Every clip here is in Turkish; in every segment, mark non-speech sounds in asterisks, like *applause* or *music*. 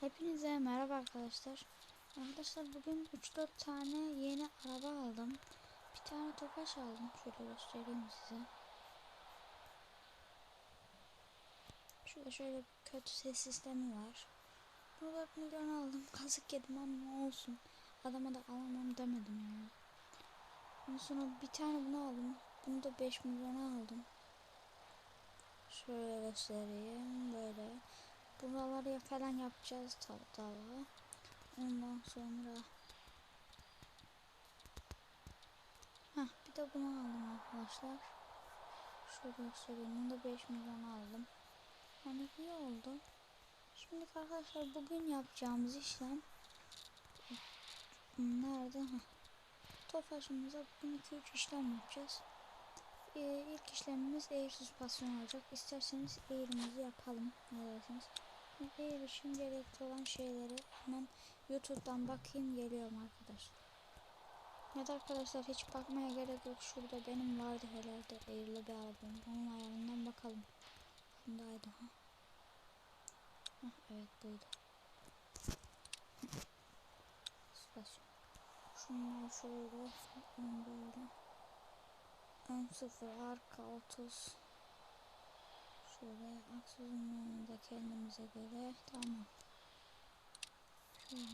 Hepinize merhaba arkadaşlar. Arkadaşlar bugün 3-4 tane yeni araba aldım. Bir tane topaç aldım. Şöyle göstereyim size. Şurada şöyle kötü ses sistemi var. Bunu 4 milyon aldım. *laughs* Kazık yedim ama olsun. Adama da alamam demedim yani. Ondan sonra bir tane bunu aldım. Bunu da 5 milyona aldım. Şöyle göstereyim. Böyle. Buraları falan yapacağız tabi Ondan sonra Heh, bir de bunu aldım arkadaşlar. Şöyle göstereyim. Bunu da 5 milyon aldım. Yani iyi oldu. Şimdi arkadaşlar bugün yapacağımız işlem nerede? Heh. Tofaşımıza bugün 2-3 işlem yapacağız. Ee, ilk işlemimiz eğir süspansiyon olacak. İsterseniz eğrimizi yapalım. Ne dersiniz? Eğer için gerekli olan şeyleri hemen YouTube'dan bakayım geliyorum arkadaşlar. Da arkadaşlar hiç bakmaya gerek yok. Şurada benim vardı herhalde eğrili bir arabam. Onun ayarından bakalım. Bundaydı ha. Heh, evet buydu. Süspansiyon. Şunlar şöyle. Böyle. Ön sıfır arka 30. Şöyle aksiyonunu da kendimize göre tamam. Şöyle.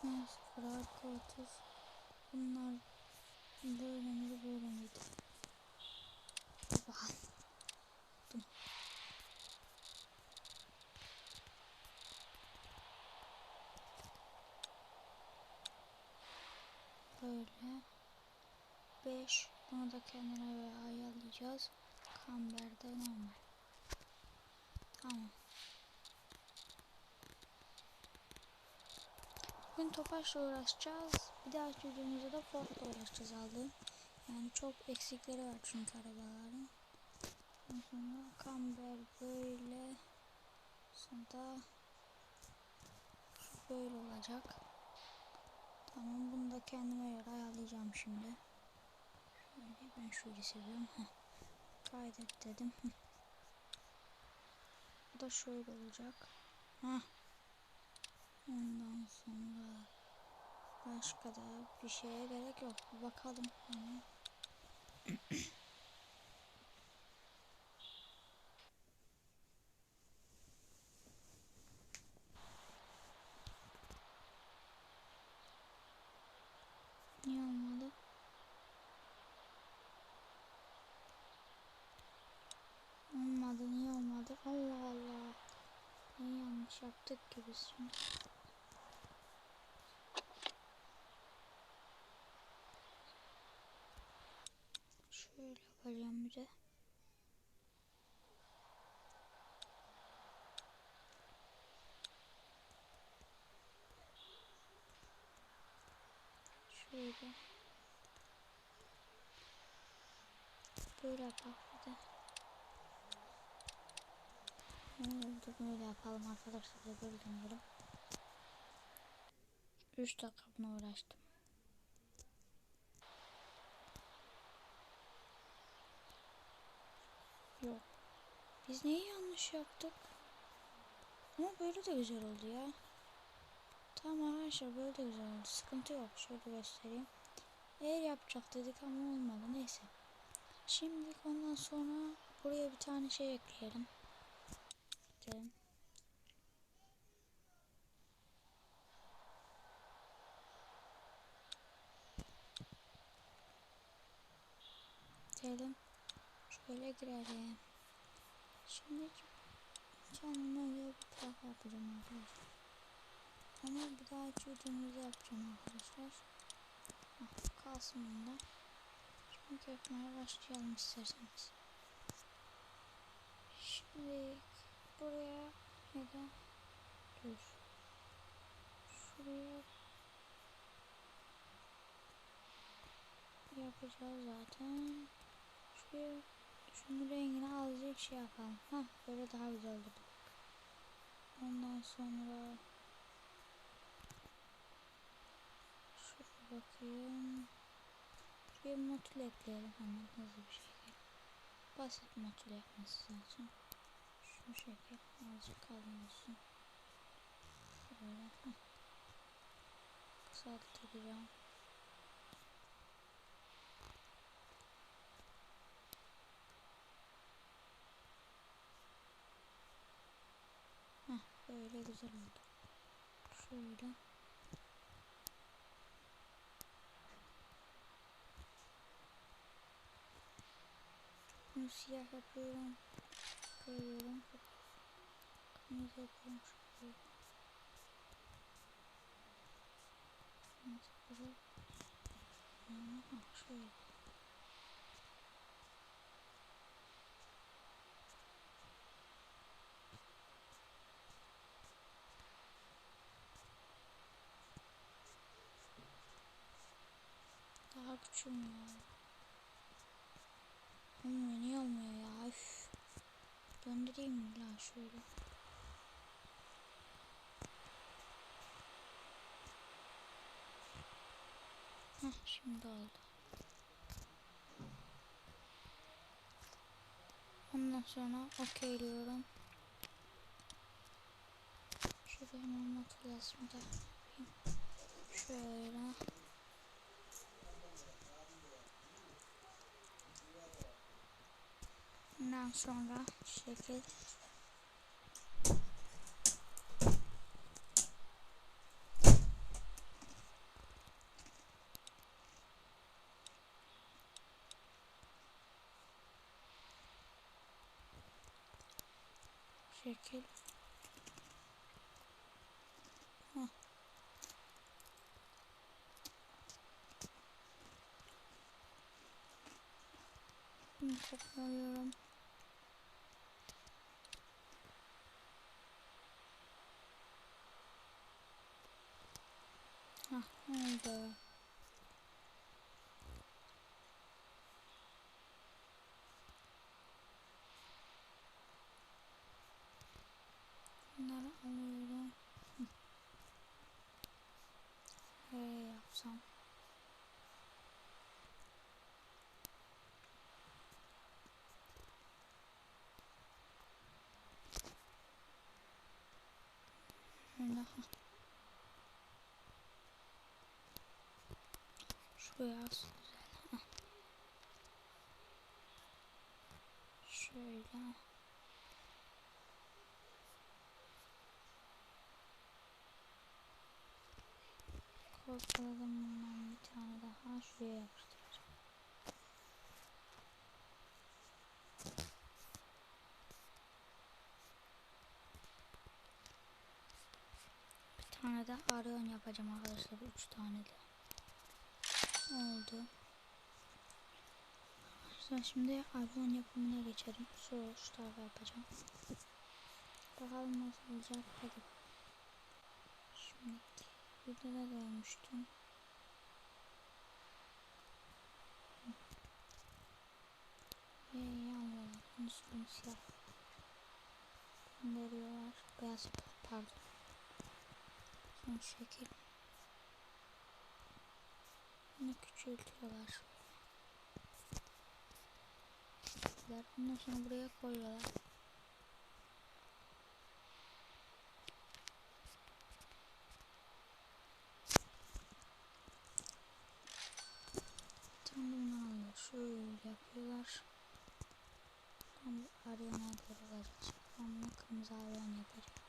Şunlar sıfır arka 30. Bunlar böyle miydi böyle miydi? Böyle. 5 bunu da göre ayarlayacağız. Kamberde normal. Tamam. Bugün Topaç'la uğraşacağız. Bir daha videomuzda da Ford'la uğraşacağız aldığım. Yani çok eksikleri var çünkü arabaların. Sonra kamber böyle. Sonra böyle olacak. Tamam bunu da kendime göre ayarlayacağım şimdi. Şöyle ben şöyle seviyorum. Kaydet dedim. Heh. Bu da şöyle olacak. Heh. Ondan sonra başka da bir şeye gerek yok. Bakalım. Hemen. *clears throat* Niye olmadı? Olmadı niye olmadı? Allah Allah. Yaptık şimdi? Şöyle yapacağım bir de. Şöyle. Böyle yapalım bir de. Oldu böyle yapalım arkadaşlar da böyle dönelim. 3 dakika buna uğraştım. Yok. Biz neyi yanlış yaptık? Ama böyle de güzel oldu ya. Tamam arkadaşlar böyle de güzel oldu. Sıkıntı yok. Şöyle göstereyim. Eğer yapacak dedik ama olmadı. Neyse. Şimdi ondan sonra buraya bir tane şey ekleyelim. Gidelim. Şöyle girelim. Şimdi kendime göre bir plaka yapacağım arkadaşlar. Ama bir daha videomuzda yapacağım arkadaşlar. Heh, kalsın bunda. Şimdi yapmaya başlayalım isterseniz. Şimdi buraya ya da dur. Şuraya yapacağız zaten. Şuraya şunun rengini azıcık şey yapalım. Ha böyle daha güzel oldu. Ondan sonra şuraya bakayım. Şuraya motul ekleyelim hemen hızlı bir şekilde. basit motor yapması lazım. Şu şekil azıcık kalın olsun. Böyle. Heh. Kısaltacağım. Heh, böyle güzel oldu. Şöyle. Bunu. Şöyle. Şöyle. Daha küçülmüyor. Olmuyor niye olmuyor ya üf. Döndüreyim mi la şöyle. Heh şimdi oldu. Ondan sonra okeyliyorum. Şuraya hemen not yazımı da yapayım. Şöyle. Ondan sonra şekil şekil. Hah oldu. Bunları alıyorum. Hı. Nereye yapsam? Şöyle. hah. Az güzel. Şöyle. Kopyaladım bundan bir tane daha şuraya yapıştıracağım. Bir tane de arayon yapacağım arkadaşlar. Üç tane de. Oldu. Arkadaşlar şimdi arayon yapımına geçelim. Sonra tarafa yapacağım. Bakalım nasıl olacak. Hadi. Şimdi burada da görmüştüm. Ve yanlarlar. Üstünü siyah. Gönderiyorlar. Beyaz pardon. Son şekil. Bunu küçültüyorlar. Ondan sonra buraya koyuyorlar. Tam bunu alıyor. Şöyle yapıyorlar. Tam olacak. Ben bunu kırmızı arayan yapacağım.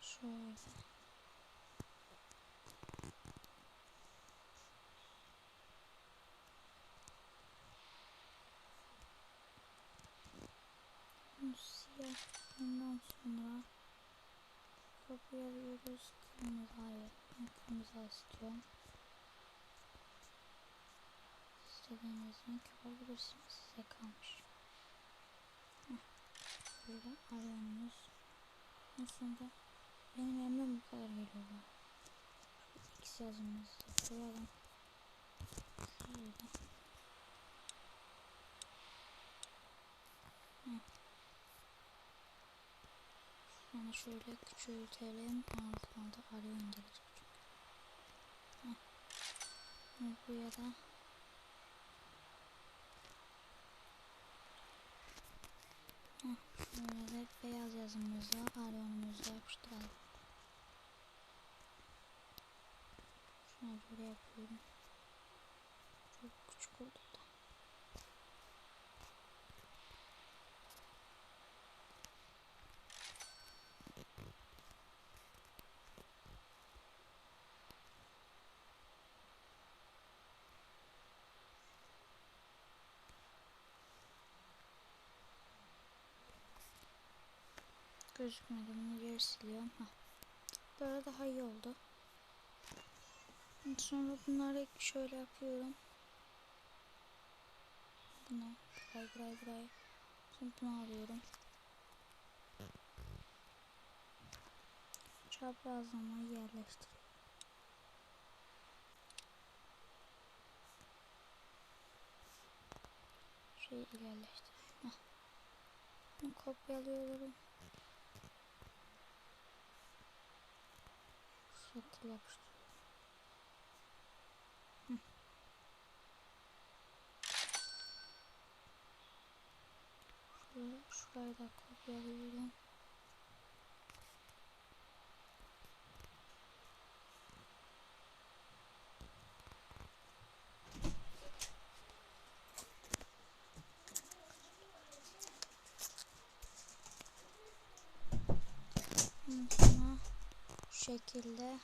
Şöyle. Siyah. Ondan sonra kopyalıyoruz. Kırmızı hayır. Kırmızı istiyorum. İstediğiniz renk yapabilirsiniz. Size kalmış. Böyle arayonumuz. Aslında benim emrim bu kadar geliyor. X yazımızı koyalım. Şöyle. Sonra şöyle küçültelim. Altına da arayan gelecek. Buraya da. Heh, Şöyle de beyaz yazımızla Arion'umuzla yapıştıralım. Şuna göre yapıyorum. Çok küçük oldu da. Gözükmedi. Bunu geri siliyorum. Heh. Böyle daha iyi oldu. Sonra bunları şöyle yapıyorum. Bunu buraya buraya buraya. Sonra bunu alıyorum. Çaprazlamayı yerleştiriyorum. Şeyi ilerleştireyim. Heh. Bunu kopyalıyorum. Şekil yapıştırıyorum. Hı. Şöyle şurayı da kopyalıyorum. Ondan sonra bu şekilde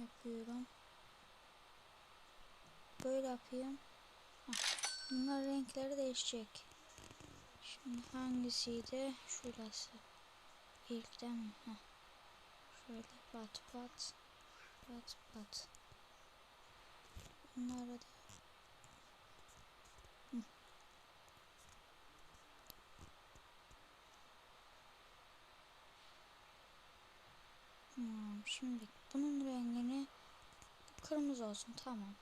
yapıyorum. Böyle yapayım. Heh, Bunlar renkleri değişecek. Şimdi hangisiydi? Şurası. İlk değil mi? Heh. Şöyle pat pat pat pat. Bunları da Hmm, şimdi bunun rengini kırmızı olsun tamam.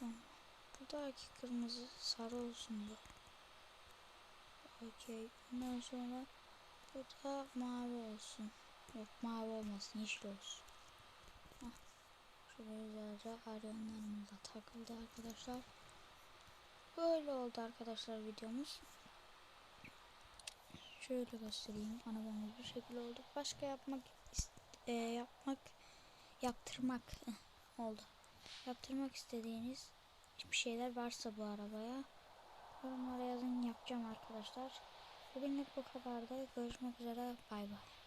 Tamam. Buradaki kırmızı sarı olsun bu. Okey. Ondan sonra bu da mavi olsun. Yok mavi olmasın yeşil olsun. Heh. Şuraya güzelce arayanlarımızla takıldı arkadaşlar. Böyle oldu arkadaşlar videomuz. Şöyle göstereyim. Arabamız bu şekilde oldu. Başka yapmak e, yapmak yaptırmak *laughs* oldu. Yaptırmak istediğiniz bir şeyler varsa bu arabaya yorumlara yazın yapacağım arkadaşlar. Bugünlük bu kadar da görüşmek üzere bay bay.